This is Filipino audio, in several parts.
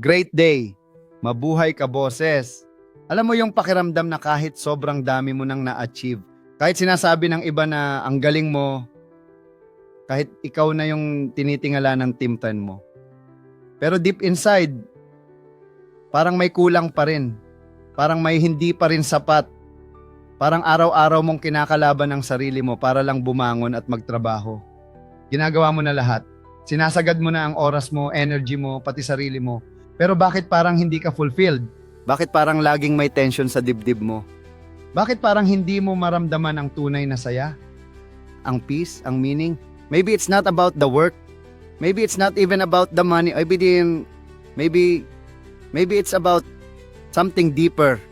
Great day. Mabuhay ka, boses. Alam mo yung pakiramdam na kahit sobrang dami mo nang na-achieve, kahit sinasabi ng iba na ang galing mo, kahit ikaw na yung tinitingala ng 10 mo. Pero deep inside, parang may kulang pa rin. Parang may hindi pa rin sapat. Parang araw-araw mong kinakalaban ang sarili mo para lang bumangon at magtrabaho. Ginagawa mo na lahat. Sinasagad mo na ang oras mo, energy mo, pati sarili mo. Pero bakit parang hindi ka fulfilled? Bakit parang laging may tension sa dibdib mo? Bakit parang hindi mo maramdaman ang tunay na saya? Ang peace, ang meaning? Maybe it's not about the work. Maybe it's not even about the money. Maybe din, maybe, maybe it's about something deeper.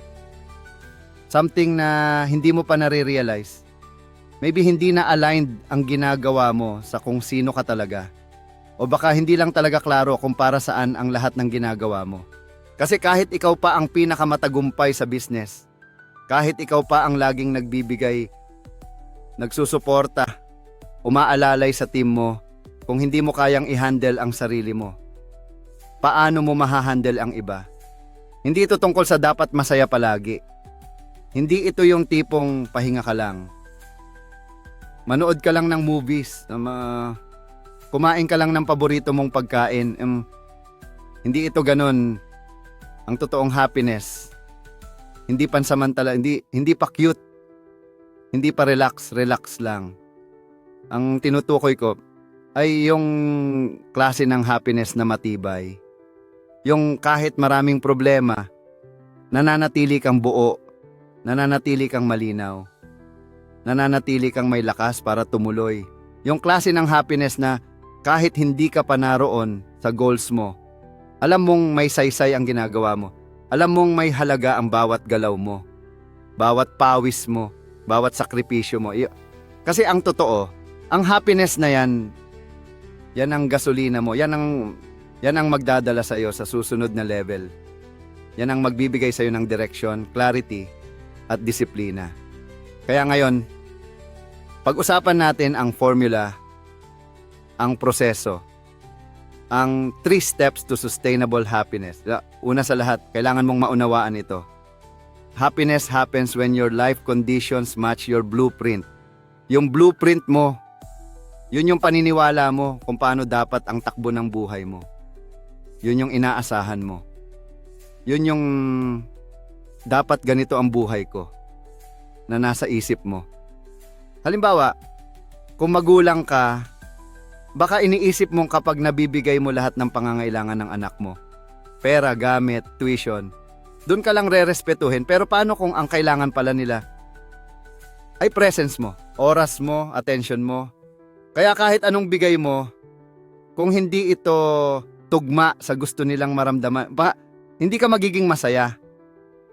Something na hindi mo pa nare-realize. Maybe hindi na aligned ang ginagawa mo sa kung sino ka talaga. O baka hindi lang talaga klaro kung para saan ang lahat ng ginagawa mo. Kasi kahit ikaw pa ang pinakamatagumpay sa business, kahit ikaw pa ang laging nagbibigay, nagsusuporta, umaalalay sa team mo, kung hindi mo kayang i-handle ang sarili mo, paano mo mahahandle ang iba? Hindi ito tungkol sa dapat masaya palagi. Hindi ito yung tipong pahinga ka lang. Manood ka lang ng movies, na ma- kumain ka lang ng paborito mong pagkain. em, hindi ito ganun. Ang totoong happiness. Hindi pansamantala, hindi hindi pa cute. Hindi pa relax, relax lang. Ang tinutukoy ko ay yung klase ng happiness na matibay. Yung kahit maraming problema, nananatili kang buo, nananatili kang malinaw, nananatili kang may lakas para tumuloy. Yung klase ng happiness na kahit hindi ka pa naroon sa goals mo, alam mong may saysay ang ginagawa mo. Alam mong may halaga ang bawat galaw mo. Bawat pawis mo, bawat sakripisyo mo. Kasi ang totoo, ang happiness na yan, yan ang gasolina mo. Yan ang, yan ang magdadala sa iyo sa susunod na level. Yan ang magbibigay sa iyo ng direction, clarity, at disiplina. Kaya ngayon, pag-usapan natin ang formula, ang proseso, ang three steps to sustainable happiness. Una sa lahat, kailangan mong maunawaan ito. Happiness happens when your life conditions match your blueprint. Yung blueprint mo, yun yung paniniwala mo kung paano dapat ang takbo ng buhay mo. Yun yung inaasahan mo. Yun yung dapat ganito ang buhay ko na nasa isip mo. Halimbawa, kung magulang ka, baka iniisip mong kapag nabibigay mo lahat ng pangangailangan ng anak mo, pera, gamit, tuition, doon ka lang re-respetuhin. Pero paano kung ang kailangan pala nila ay presence mo, oras mo, attention mo. Kaya kahit anong bigay mo, kung hindi ito tugma sa gusto nilang maramdaman, baka hindi ka magiging masaya.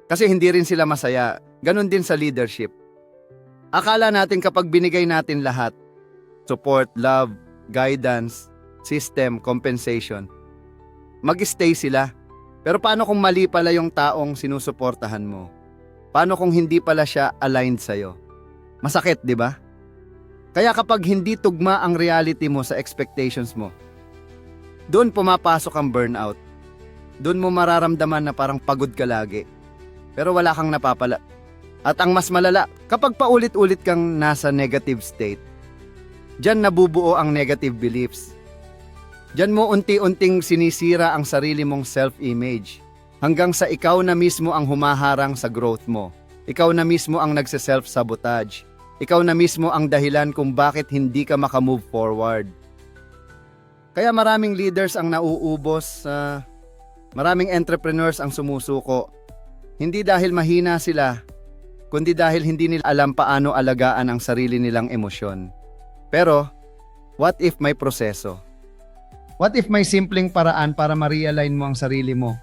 Kasi hindi rin sila masaya. Ganon din sa leadership. Akala natin kapag binigay natin lahat, support, love, guidance, system, compensation, mag-stay sila. Pero paano kung mali pala yung taong sinusuportahan mo? Paano kung hindi pala siya aligned sa'yo? Masakit, di ba? Kaya kapag hindi tugma ang reality mo sa expectations mo, doon pumapasok ang burnout. Doon mo mararamdaman na parang pagod ka lagi. Pero wala kang napapala. At ang mas malala, kapag paulit-ulit kang nasa negative state, Diyan nabubuo ang negative beliefs. Diyan mo unti-unting sinisira ang sarili mong self-image hanggang sa ikaw na mismo ang humaharang sa growth mo. Ikaw na mismo ang nagse-self-sabotage. Ikaw na mismo ang dahilan kung bakit hindi ka makamove forward. Kaya maraming leaders ang nauubos, sa maraming entrepreneurs ang sumusuko. Hindi dahil mahina sila, kundi dahil hindi nila alam paano alagaan ang sarili nilang emosyon. Pero, what if may proseso? What if may simpleng paraan para ma-realign mo ang sarili mo?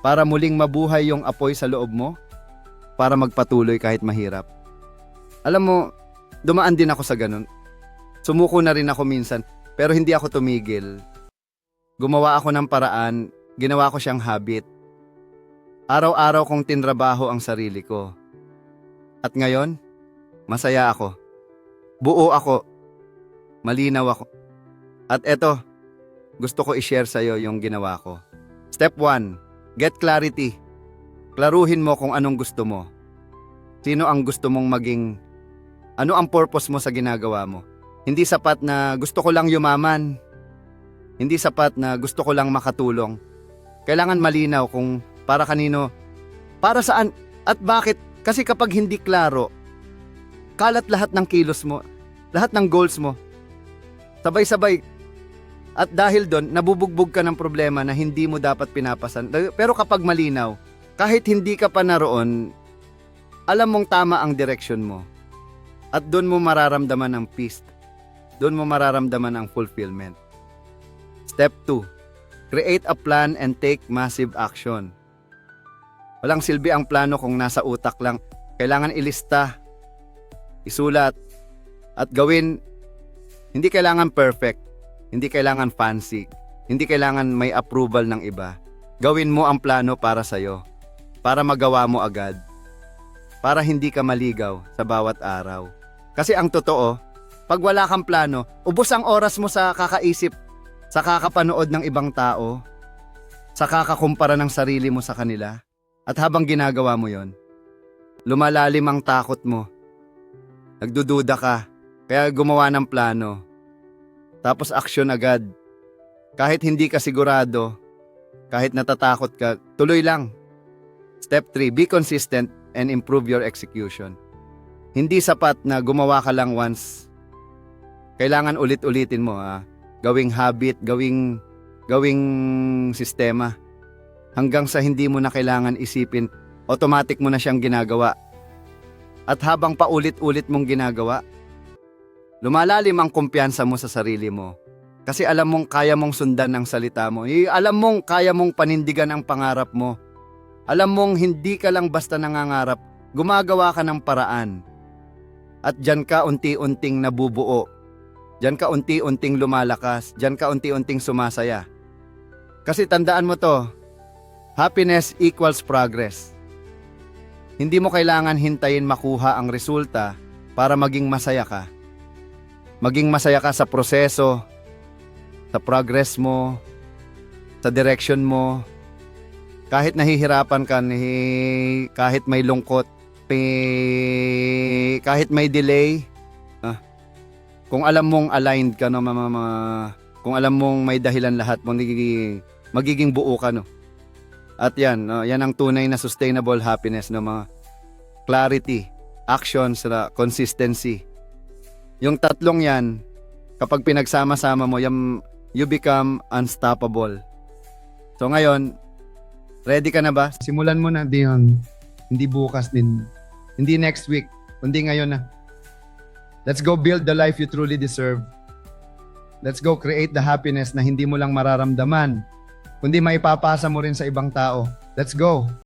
Para muling mabuhay yung apoy sa loob mo? Para magpatuloy kahit mahirap? Alam mo, dumaan din ako sa ganun. Sumuko na rin ako minsan, pero hindi ako tumigil. Gumawa ako ng paraan, ginawa ko siyang habit. Araw-araw kong tinrabaho ang sarili ko. At ngayon, masaya ako. Buo ako, malinaw ako. At eto, gusto ko i-share sa'yo yung ginawa ko. Step 1, get clarity. Klaruhin mo kung anong gusto mo. Sino ang gusto mong maging ano ang purpose mo sa ginagawa mo? Hindi sapat na gusto ko lang yumaman. Hindi sapat na gusto ko lang makatulong. Kailangan malinaw kung para kanino, para saan, at bakit. Kasi kapag hindi klaro, kalat lahat ng kilos mo, lahat ng goals mo. Sabay-sabay. At dahil doon, nabubugbog ka ng problema na hindi mo dapat pinapasan. Pero kapag malinaw, kahit hindi ka pa naroon, alam mong tama ang direction mo. At doon mo mararamdaman ang peace. Doon mo mararamdaman ang fulfillment. Step 2. Create a plan and take massive action. Walang silbi ang plano kung nasa utak lang. Kailangan ilista, isulat, at gawin. Hindi kailangan perfect. Hindi kailangan fancy. Hindi kailangan may approval ng iba. Gawin mo ang plano para sa'yo. Para magawa mo agad. Para hindi ka maligaw sa bawat araw. Kasi ang totoo, pag wala kang plano, ubos ang oras mo sa kakaisip, sa kakapanood ng ibang tao, sa kakakumpara ng sarili mo sa kanila. At habang ginagawa mo yon, lumalalim ang takot mo. Nagdududa ka, kaya gumawa ng plano. Tapos aksyon agad. Kahit hindi ka sigurado, kahit natatakot ka, tuloy lang. Step 3, be consistent and improve your execution. Hindi sapat na gumawa ka lang once. Kailangan ulit-ulitin mo ha. Gawing habit, gawing gawing sistema. Hanggang sa hindi mo na kailangan isipin, automatic mo na siyang ginagawa. At habang paulit-ulit mong ginagawa, lumalalim ang kumpiyansa mo sa sarili mo. Kasi alam mong kaya mong sundan ang salita mo. Eh, Alam mong kaya mong panindigan ang pangarap mo. Alam mong hindi ka lang basta nangangarap, gumagawa ka ng paraan. At dyan ka unti-unting nabubuo. Dyan ka unti-unting lumalakas. Dyan ka unti-unting sumasaya. Kasi tandaan mo to, happiness equals progress. Hindi mo kailangan hintayin makuha ang resulta para maging masaya ka. Maging masaya ka sa proseso, sa progress mo, sa direction mo. Kahit nahihirapan ka, kahit may lungkot, kahit may delay, ah, kung alam mong aligned ka, no, mama- kung alam mong may dahilan lahat, magiging, magiging buo ka, no. At yan, no, yan ang tunay na sustainable happiness, no, mga clarity, actions, na consistency. Yung tatlong yan, kapag pinagsama-sama mo, yan, you become unstoppable. So ngayon, ready ka na ba? Simulan mo na diyon. Hindi bukas din. Hindi next week. Kundi ngayon na. Let's go build the life you truly deserve. Let's go create the happiness na hindi mo lang mararamdaman, kundi maipapasa mo rin sa ibang tao. Let's go.